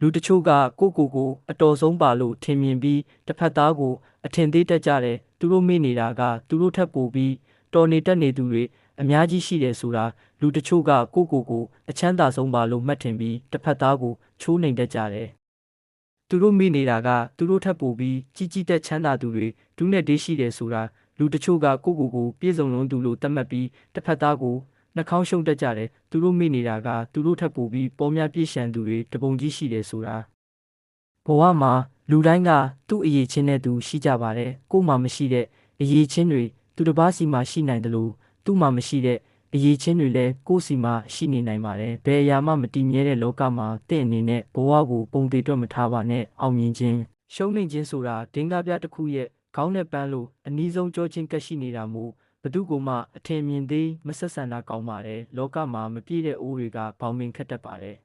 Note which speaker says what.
Speaker 1: လူတချို့ကကိုကိုကိုအတော်ဆုံးပါလို့ထင်မြင်ပြီးတစ်ဖက်သားကိုအထင်သေးတက်ကြတယ်သူတို့မေ့နေတာကသူတို့ထပ်ပိုပြီးတော်နေတက်နေသူတွေအများကြီးရှိတယ်ဆိုတာလူတချို့ကကိုကိုကိုအချမ်းသာဆုံးပါလို့မှတ်ထင်ပြီးတစ်ဖက်သားကိုချိုးနှိမ်တတ်ကြတယ်သူတို့မေ့နေတာကသူတို့ထပ်ပိုပြီးကြီးကြီးတက်ချမ်းသာသူတွေဒုနဲ့ဒေးရှိတယ်ဆိုတာလူတချို့ကကိုကိုကိုပြေဆုံးလုံးသူလို့သတ်မှတ်ပြီးတစ်ဖက်သားကို နှာခေါင်းရှုံတက်ကြတယ်သူတို့မေ့နေတာကသူတို့ထပ်ပိုပြီးပေါ်များပြည့်ရှံသူတွေတပုံကြီးရှိတယ်ဆိုတာဘဝမှာလူတိုင်းကသူ့အရေးချင်းတဲ့သူရှိကြပါတယ်ကို့မှာမရှိတဲ့အရေးချင်းတွေသူတစ်ပါးစီမှာရှိနိုင်တယ်လို့သူ့မှာမရှိတဲ့အရေးချင်းတွေလည်းကိုယ့်စီမှာရှိနေနိုင်ပါတယ်ဘယ်အရာမှမတည်မြဲတဲ့လောကမှာတင့်အနေနဲ့ဘဝကိုပုံသေးတွက်မထားပါနဲ့အောင်မြင်ခြင်းရှုံးနိမ့်ခြင်းဆိုတာဒင်္ဂပြတစ်ခုရဲ့ခေါင်းနဲ့ပန်းလို့အနည်းဆုံးကြောချင်းကပ်ရှိနေတာမို့ ဘသူကမှအထင်မြင်သေးမဆက်ဆံတာကောင်းပါတယ်လောကမှာမပြည့်တဲ့အိုးတွေကဘောင်ပင်ခတ်တတ်ပါတယ်